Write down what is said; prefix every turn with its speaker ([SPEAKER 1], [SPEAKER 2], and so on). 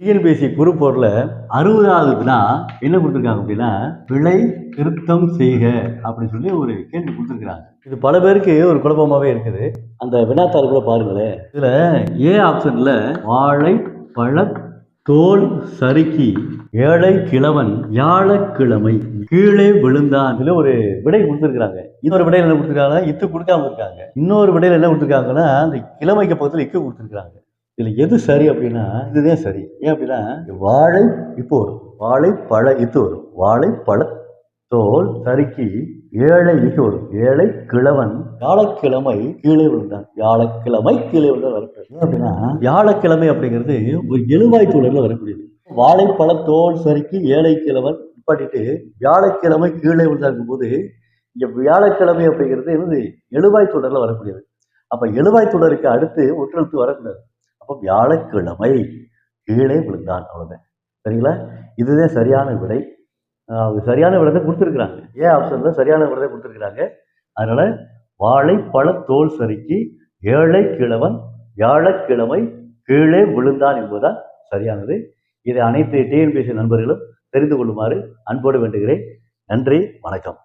[SPEAKER 1] TNPSC குரூப்போர்ல அறுபதாவது வினா என்ன கொடுத்துருக்காங்க அப்படின்னா விலை திருத்தம் செய்க அப்படின்னு சொல்லி ஒரு கேள்வி கொடுத்துருக்குறாங்க. இது பல பேருக்கு ஒரு குழப்பமாகவே இருக்குது. அந்த வினாத்தாள் கூட பாருங்களேன். இதில் ஏ ஆப்ஷன்ல வாழை பழ தோல் சறுக்கி ஏழை கிழவன் வியாழக்கிழமை கீழே விழுந்தான் இதில் ஒரு விடை கொடுத்துருக்காங்க இன்னொரு விடையில் என்ன கொடுத்துருக்காங்க? இத்து கொடுக்காம இருக்காங்க. இன்னொரு விடையில் என்ன கொடுத்துருக்காங்கன்னா அந்த கிழமைக்கு பக்கத்தில் இக்கு கொடுத்துருக்காங்க இதில் எது சரி அப்படின்னா இதுதான் சரி. ஏன் அப்படின்னா வாழை இப்போ வரும். வாழை பழ இது வரும். வாழை பழ தோல் சறுக்கி ஏழை இது வரும். ஏழை கிழவன் வியாழக்கிழமை கீழே விழுந்தான். வியாழக்கிழமை கீழே விழுந்தான் வரக்கூடாது அப்படின்னா வியாழக்கிழமை அப்படிங்கிறது ஒரு எழுவாய் தொடர்ல வரக்கூடியது வாழைப்பழ தோல் சறுக்கி ஏழை கிழவன் நிப்பாட்டிட்டு வியாழக்கிழமை கீழே விழுந்தாங்க போது இங்க வியாழக்கிழமை அப்படிங்கிறது என்னது? எழுவாய் தொடரில் வரக்கூடியது அப்ப எழுவாய் தொடருக்கு அடுத்து ஒற்றெழுத்து வரக்கூடாது. அப்போ வியாழக்கிழமை கீழே விழுந்தான் அவ்வளோதான் சரிங்களா? இதுதான் சரியான விடை. அவங்க சரியான விடத்தை கொடுத்துருக்குறாங்க. ஏன் ஆப்ஷனில் சரியான விடத்தை கொடுத்துருக்குறாங்க. அதனால வாழைப்பழ தோல் சறுக்கி ஏழை கிழவன் வியாழக்கிழமை கீழே விழுந்தான் என்பதுதான் சரியானது. இதை அனைத்து டிஎன்பிஎஸ்சி நண்பர்களும் தெரிந்து கொள்ளுமாறு அன்போடு வேண்டுகிறேன். நன்றி வணக்கம்.